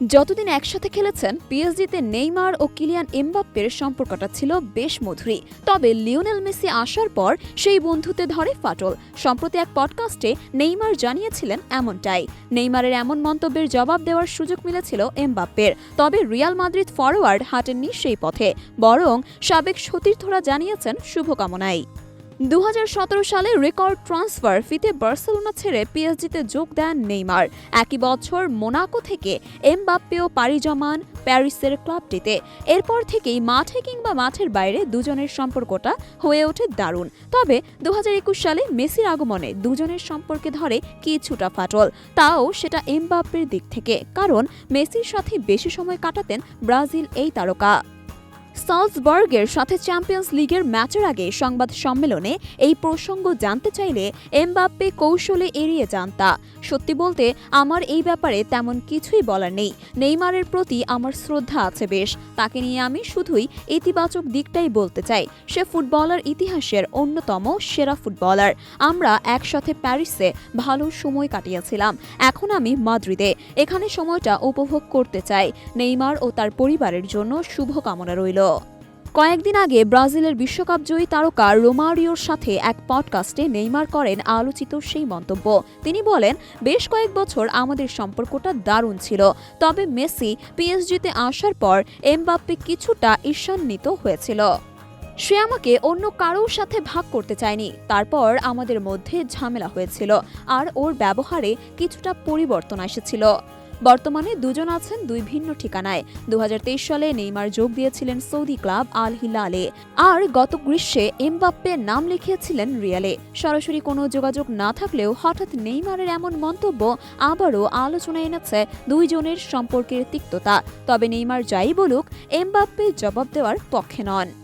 যতদিন একসাথে খেলেছেন, পিএসজিতে নেইমার ও কিলিয়ান এমবাপ্পের সম্পর্কটা ছিল বেশ মধুরী তবে লিওনেল মেসি আসার পর সেই বন্ধুতে ধরে ফাটল। সম্প্রতি এক পডকাস্টে নেইমার জানিয়েছিলেন এমনটাই। নেইমারের এমন মন্তব্যের জবাব দেওয়ার সুযোগ মিলেছিল এমবাপ্পের। তবে রিয়াল মাদ্রিদ ফরওয়ার্ড হাঁটেননি সেই পথে। বরং সাবেক সতীর্থরা জানিয়েছেন শুভকামনাই। দু হাজার সতেরো সালে রেকর্ড ট্রান্সফার ফিতে বার্সেলোনা ছেড়ে পিএসজিতে যোগ দেন নেইমার। একই বছর মোনাকো থেকে এমবাপ্পেও পাড়ি জমান প্যারিসের ক্লাবটিতে। এরপর থেকেই মাঠে কিংবা মাঠের বাইরে দুজনের সম্পর্কটা হয়ে ওঠে দারুণ। তবে দু হাজার একুশ সালে মেসির আগমনে দুজনের সম্পর্কে ধরে কিছুটা ফাটল। তাও সেটা এমবাপ্পের দিক থেকে, কারণ মেসির সাথে বেশি সময় কাটাতেন ব্রাজিল এই তারকা। সালসবার্গের সাথে চ্যাম্পিয়ন্স লিগের ম্যাচের আগে সংবাদ সম্মেলনে এই প্রসঙ্গ জানতে চাইলে এমবাপ্পে কৌশলে এড়িয়ে যান তা। সত্যি বলতে, আমার এই ব্যাপারে তেমন কিছুই বলার নেই। নেইমারের প্রতি আমার শ্রদ্ধা আছে বেশ। তাকে নিয়ে আমি শুধুই ইতিবাচক দিকটাই বলতে চাই। সে ফুটবলার ইতিহাসের অন্যতম সেরা ফুটবলার। আমরা একসাথে প্যারিসে ভালো সময় কাটিয়েছিলাম। এখন আমি মাদ্রিদে। এখানে সময়টা উপভোগ করতে চাই। নেইমার ও তার পরিবারের জন্য শুভকামনা রইল। কয়েকদিন আগে ব্রাজিলের বিশ্বকাপ জয়ী তারকা রোমারিওর সাথে এক পডকাস্টে নেইমার করেন আলোচিত সেই মন্তব্য। তিনি বলেন, বেশ কয়েক বছর আমাদের সম্পর্কটা দারুণ ছিল। তবে মেসি পিএসজিতে আসার পর এমবাপ্পে কিছুটা ঈর্ষান্বিত হয়েছিল। সে আমাকে অন্য কারোর সাথে ভাগ করতে চায়নি। তারপর আমাদের মধ্যে ঝামেলা হয়েছিল। আর ওর ব্যবহারে কিছুটা পরিবর্তন এসেছিল। বর্তমানে দুজন আছেন দুই ভিন্ন ঠিকানায়। দু হাজার তেইশ সালে নেইমার যোগ দিয়েছিলেন সৌদি ক্লাব আল হিলালে। আর গত গ্রীষ্মে এমবাপ্পে নাম লিখিয়েছিলেন রিয়ালে। সরাসরি কোনো যোগাযোগ না থাকলেও হঠাৎ নেইমারের এমন মন্তব্য আবারও আলোচনায় এনেছে দুইজনের সম্পর্কের তিক্ততা। তবে নেইমার যাই বলুক এমবাপ্পে জবাব দেওয়ার পক্ষে নন।